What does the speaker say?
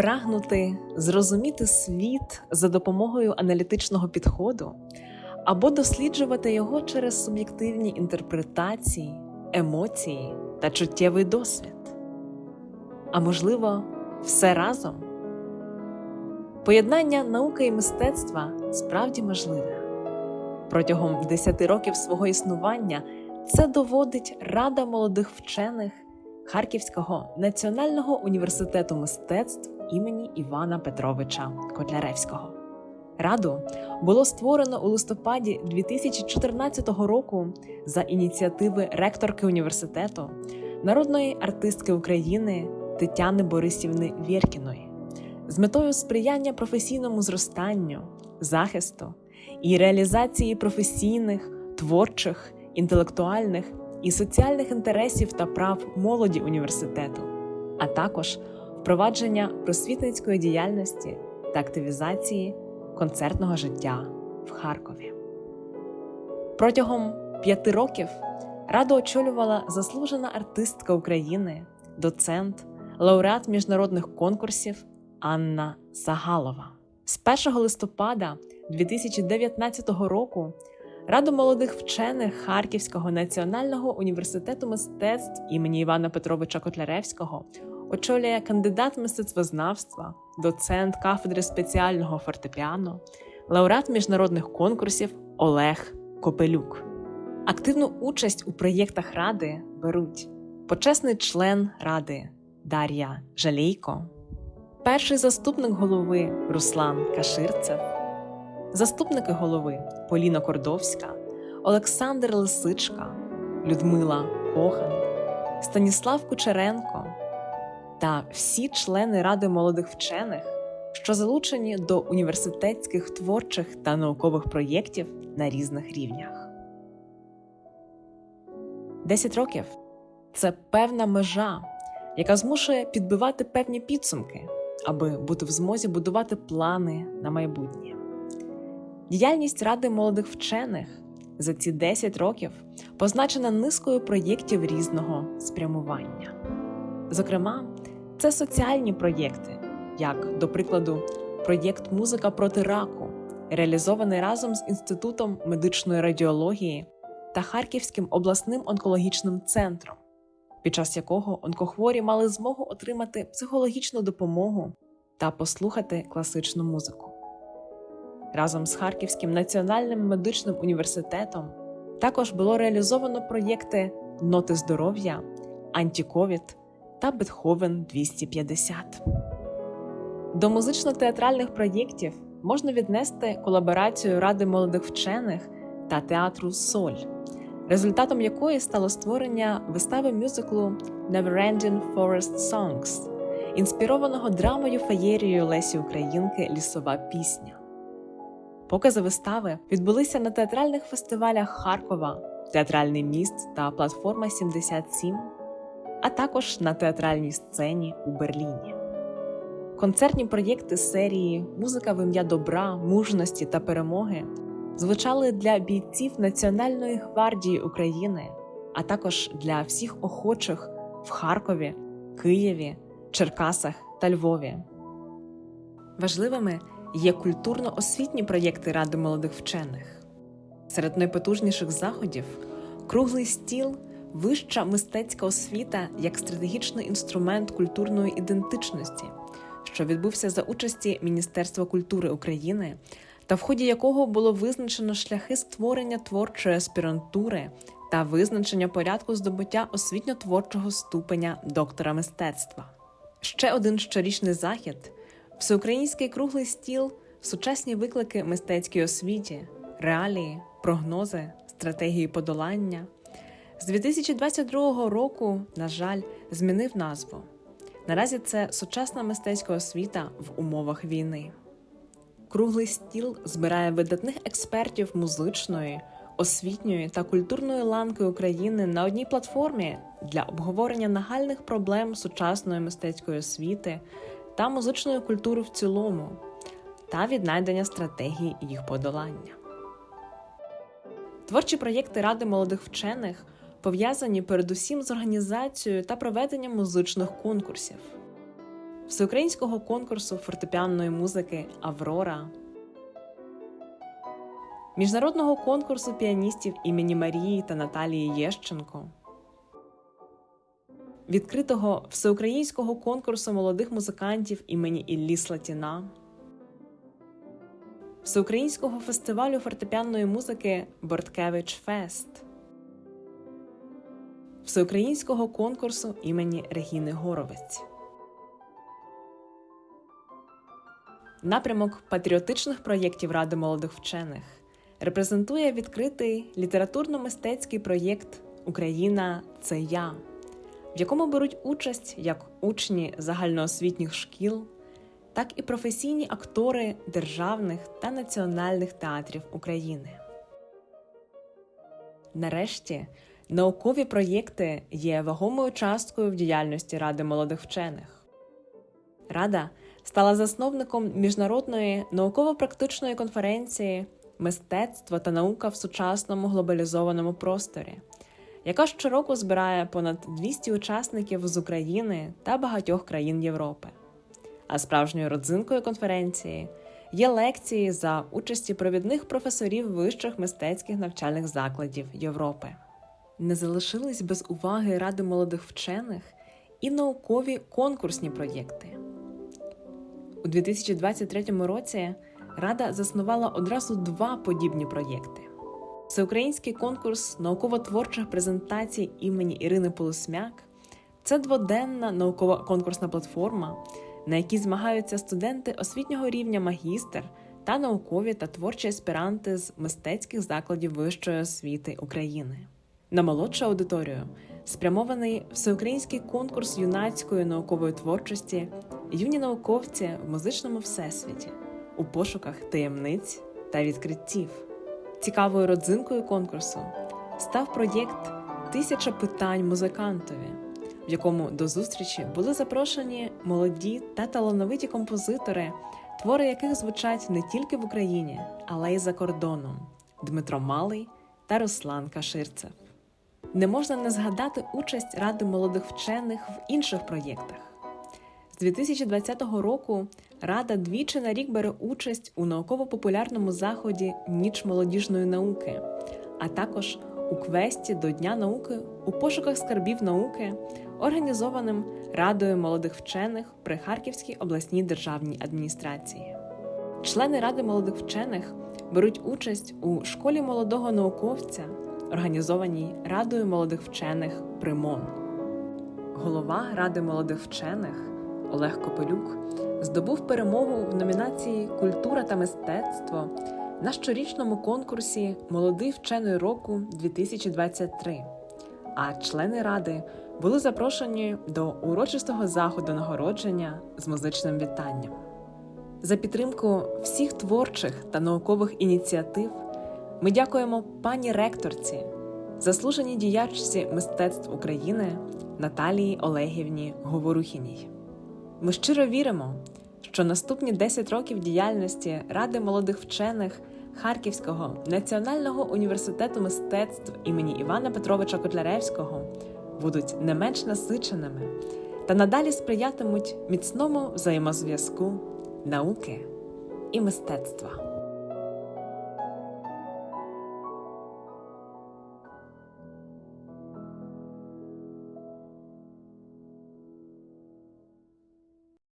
прагнути зрозуміти світ за допомогою аналітичного підходу або досліджувати його через суб'єктивні інтерпретації, емоції та чуттєвий досвід. А можливо, все разом. Поєднання науки і мистецтва справді можливе. Протягом 10 років свого існування це доводить Рада молодих вчених Харківського національного університету мистецтв імені Івана Петровича Котляревського. Раду було створено у листопаді 2014 року за ініціативи ректорки університету, народної артистки України Тетяни Борисівни Вєркіної з метою сприяння професійному зростанню, захисту і реалізації професійних, творчих, інтелектуальних і соціальних інтересів та прав молоді університету, а також впровадження просвітницької діяльності та активізації концертного життя в Харкові. Протягом п'яти років раду очолювала заслужена артистка України, доцент, лауреат міжнародних конкурсів Анна Загалова. З 1 листопада 2019 року Раду молодих вчених Харківського національного університету мистецтв імені Івана Петровича Котляревського очолює кандидат мистецтвознавства, доцент кафедри спеціального фортепіано, лауреат міжнародних конкурсів Олег Копелюк. Активну участь у проєктах ради беруть почесний член ради Дар'я Жалейко, перший заступник голови Руслан Каширцев, заступники голови Поліна Кордовська, Олександр Лисичка, Людмила Кохан, Станіслав Кучеренко та всі члени Ради молодих вчених, що залучені до університетських творчих та наукових проєктів на різних рівнях. Десять років це певна межа, яка змушує підбивати певні підсумки, аби бути в змозі будувати плани на майбутнє. Діяльність Ради молодих вчених за ці 10 років позначена низкою проєктів різного спрямування. Зокрема, це соціальні проєкти, як, до прикладу, проєкт Музика проти раку, реалізований разом з Інститутом медичної радіології та Харківським обласним онкологічним центром, під час якого онкохворі мали змогу отримати психологічну допомогу та послухати класичну музику. Разом з Харківським національним медичним університетом також було реалізовано проєкти Ноти здоров'я, Антіковід та Бетховен 250. До музично-театральних проєктів можна віднести колаборацію Ради молодих вчених та театру Соль, результатом якої стало створення вистави мюзиклу Neverending Forest Songs, інспірованого драмою феєрією Лесі Українки Лісова пісня. Покази вистави відбулися на театральних фестивалях Харкова, Театральний міст та Платформа 77, а також на театральній сцені у Берліні. Концертні проєкти серії Музика в ім'я добра, мужності та перемоги звучали для бійців Національної гвардії України, а також для всіх охочих в Харкові, Києві, Черкасах та Львові. Важливими є культурно-освітні проєкти Ради молодих вчених. Серед найпотужніших заходів круглий стіл, вища мистецька освіта як стратегічний інструмент культурної ідентичності, що відбувся за участі Міністерства культури України, та в ході якого було визначено шляхи створення творчої аспірантури та визначення порядку здобуття освітньо-творчого ступеня доктора мистецтва. Ще один щорічний захід. Всеукраїнський круглий стіл, сучасні виклики мистецькій освіті, реалії, прогнози, стратегії подолання. З 2022 року, на жаль, змінив назву. Наразі це сучасна мистецька освіта в умовах війни. Круглий стіл збирає видатних експертів музичної, освітньої та культурної ланки України на одній платформі для обговорення нагальних проблем сучасної мистецької освіти та музичної культури в цілому, та віднайдення стратегії їх подолання. Творчі проєкти Ради молодих вчених пов'язані передусім з організацією та проведенням музичних конкурсів. всеукраїнського конкурсу фортепіанної музики Аврора, міжнародного конкурсу піаністів імені Марії та Наталії Єщенко, відкритого всеукраїнського конкурсу молодих музикантів імені Іллі Слатіна, всеукраїнського фестивалю фортепіанної музики Борткевич Фест, всеукраїнського конкурсу імені Регіни Горовець. Напрямок патріотичних проєктів Ради молодих вчених репрезентує відкритий літературно-мистецький проєкт Україна це я, в якому беруть участь як учні загальноосвітніх шкіл, так і професійні актори державних та національних театрів України. Нарешті наукові проєкти є вагомою часткою в діяльності Ради молодих вчених. Рада стала засновником міжнародної науково-практичної конференції Мистецтво та наука в сучасному глобалізованому просторі, яка щороку збирає понад 200 учасників з України та багатьох країн Європи. А справжньою родзинкою конференції є лекції за участі провідних професорів вищих мистецьких навчальних закладів Європи. Не залишились без уваги Ради молодих вчених і наукові конкурсні проєкти. У 2023 році Рада заснувала одразу два подібні проєкти: Всеукраїнський конкурс науково-творчих презентацій імені Ірини Полусмяк це дводенна наукова конкурсна платформа, на якій змагаються студенти освітнього рівня магістр та наукові та творчі аспіранти з мистецьких закладів вищої освіти України. На молодшу аудиторію спрямований всеукраїнський конкурс юнацької наукової творчості юні науковці в музичному всесвіті у пошуках таємниць та відкриттів. Цікавою родзинкою конкурсу став проєкт Тисяча питань музикантові, в якому до зустрічі були запрошені молоді та талановиті композитори, твори яких звучать не тільки в Україні, але й за кордоном Дмитро Малий та Руслан Каширцев. Не можна не згадати участь Ради молодих вчених в інших проєктах. З 2020 року Рада двічі на рік бере участь у науково-популярному заході Ніч молодіжної науки, а також у квесті до Дня науки у пошуках скарбів науки, організованим Радою молодих вчених при Харківській обласній державній адміністрації. Члени Ради молодих вчених беруть участь у школі молодого науковця, організованій Радою молодих вчених Примон. Голова Ради молодих вчених Олег Копелюк здобув перемогу в номінації Культура та мистецтво на щорічному конкурсі Молодий вчений року 2023. А члени ради були запрошені до урочистого заходу нагородження з музичним вітанням. За підтримку всіх творчих та наукових ініціатив ми дякуємо пані ректорці, заслуженій діячці мистецтв України Наталії Олегівні Говорухіній. Ми щиро віримо, що наступні 10 років діяльності Ради молодих вчених Харківського національного університету мистецтв імені Івана Петровича Котляревського будуть не менш насиченими та надалі сприятимуть міцному взаємозв'язку науки і мистецтва.